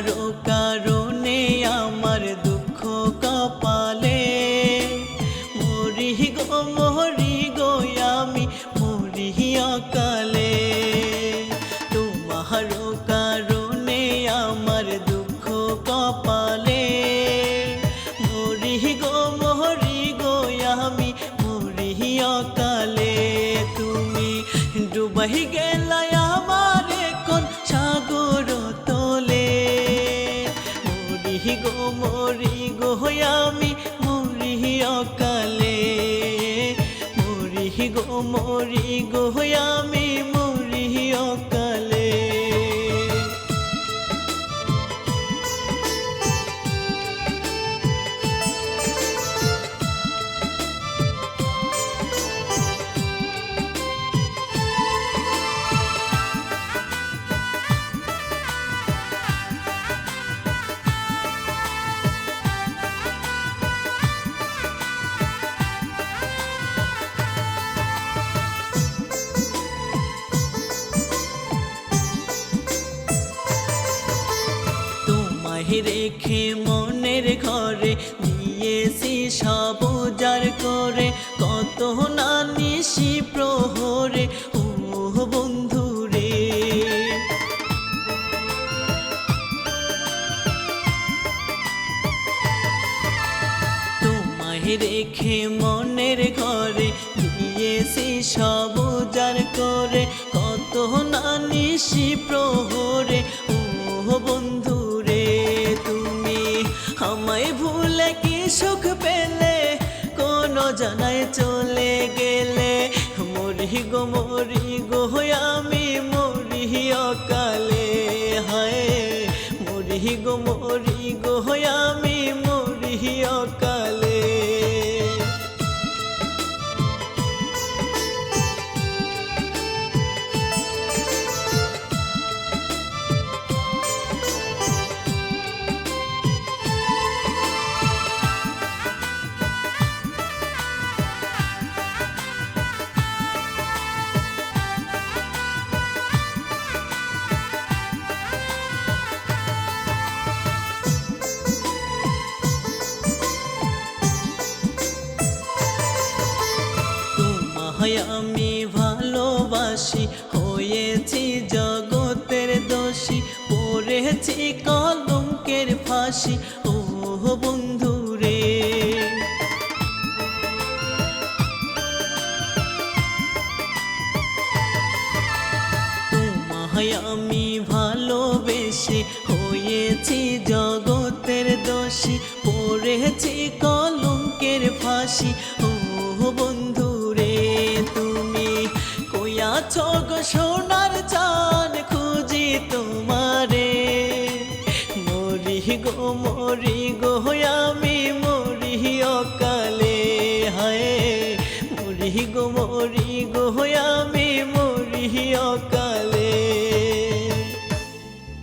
তোমারও কারণে, আমার দুঃখ কপালে। মরি গো মরি গো, আমি মরি অকালে। তোমারও কারণে আমার দুঃখ কপালে। মরি গো মরি গো, আমি মরি অকালে। তুমি ডুবাই গেলাই অকালে মরি গো মরি গো আমি মরি অকালে। রেখে মনের ঘরে দিয়েছি সব উজাড় করে। কত না নিশি প্রহরে বন্ধু রে। রেখে মনের ঘরে দিয়েছি সব উজাড় করে। কত না নিশি প্রহরে কোন জানায় চলে গেলে মরি গো মরি গো আমি মরি অকালে, হায় মরি গো মরি তোমায় আমি ভালোবাসি, হয়েছি জগতের দোষী, পড়েছি কলঙ্কের ফাঁসি। ও বন্ধু রে। তোমায় আমি ভালোবেসে হয়েছি জগতের দোষী, পড়েছি কলঙ্কের ফাঁসি। আছো গো সোনার চান খুঁজি তোমারে। মরি গো মরি গো আমি মরি অকালে। হায়, মরি গো মরি গো